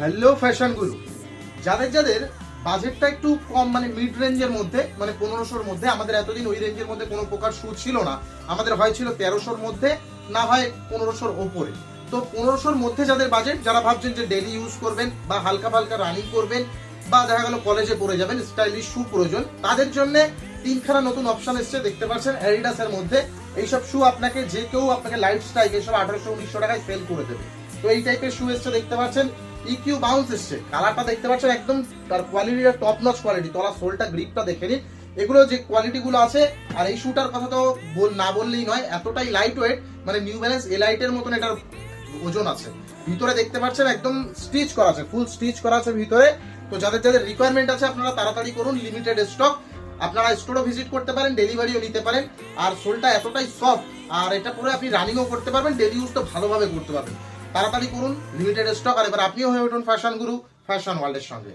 Hello fashion গুরু। যাদের যাদের বাজেটটা একটু কম মানে মিড রেঞ্জের মধ্যে মানে পনেরোশোর মধ্যে, আমাদের এতদিন ওই রেঞ্জের মধ্যে কোনো প্রকার শু ছিল না। আমাদের হয় ছিল তেরোশোর মধ্যে, না হয় পনেরোশোর ওপরে। তো পনেরোশোর মধ্যে যাদের বাজেট যারা ভাবছেন যে ডেলি ইউজ করবেন বা হালকা ফালকা রানিং করবেন বা দেখা গেল কলেজে পড়ে যাবেন স্টাইলিশ শু প্রয়োজন, তাদের জন্য তিনখানা নতুন অপশন এসছে, দেখতে পাচ্ছেন অ্যাডিডাসের মধ্যে। এইসব শু আপনাকে যে কেউ আপনাকে লাইফ স্টাইল এসব আঠারোশো, উনিশশো টাকায় সেল করে দেবে। তো এই টাইপের শু এসছে, দেখতে পাচ্ছেন। ইকিউ বাউন্স এসছে। কালারটা দেখতে পাচ্ছেন একদম তার কোয়ালিটিটা টপ নচ কোয়ালিটি তলা সোলটা গ্রিপটা দেখে নিন। এগুলো যে কোয়ালিটি গুলো আছে, আর এই শুটার কথা তো না বললেই নয়, এতটাই লাইট ওয়েট মানে নিউ ব্যালেন্স এলাইটের মতন এটার ওজন আছে। ভিতরে দেখতে পাচ্ছেন একদম স্টিচ করা আছে ফুল স্টিচ করা আছে ভিতরে। তো যাদের যাদের রিকোয়ারমেন্ট আছে, আপনারা তাড়াতাড়ি করুন লিমিটেড স্টক আপনারা স্টোরও ভিজিট করতে পারেন ডেলিভারিও নিতে পারেন। আর সোলটা এতটাই সফট আর এটা পুরো আপনি রানিংও করতে পারবেন ডেলি ইউজ তো ভালোভাবে করতে পারবেন। তাড়াতাড়ি করুন লিমিটেড স্টক আর এবার আপনিও হয়ে উঠুন ফ্যাশন গুরু ফ্যাশন ওয়ার্ল্ডের সঙ্গে।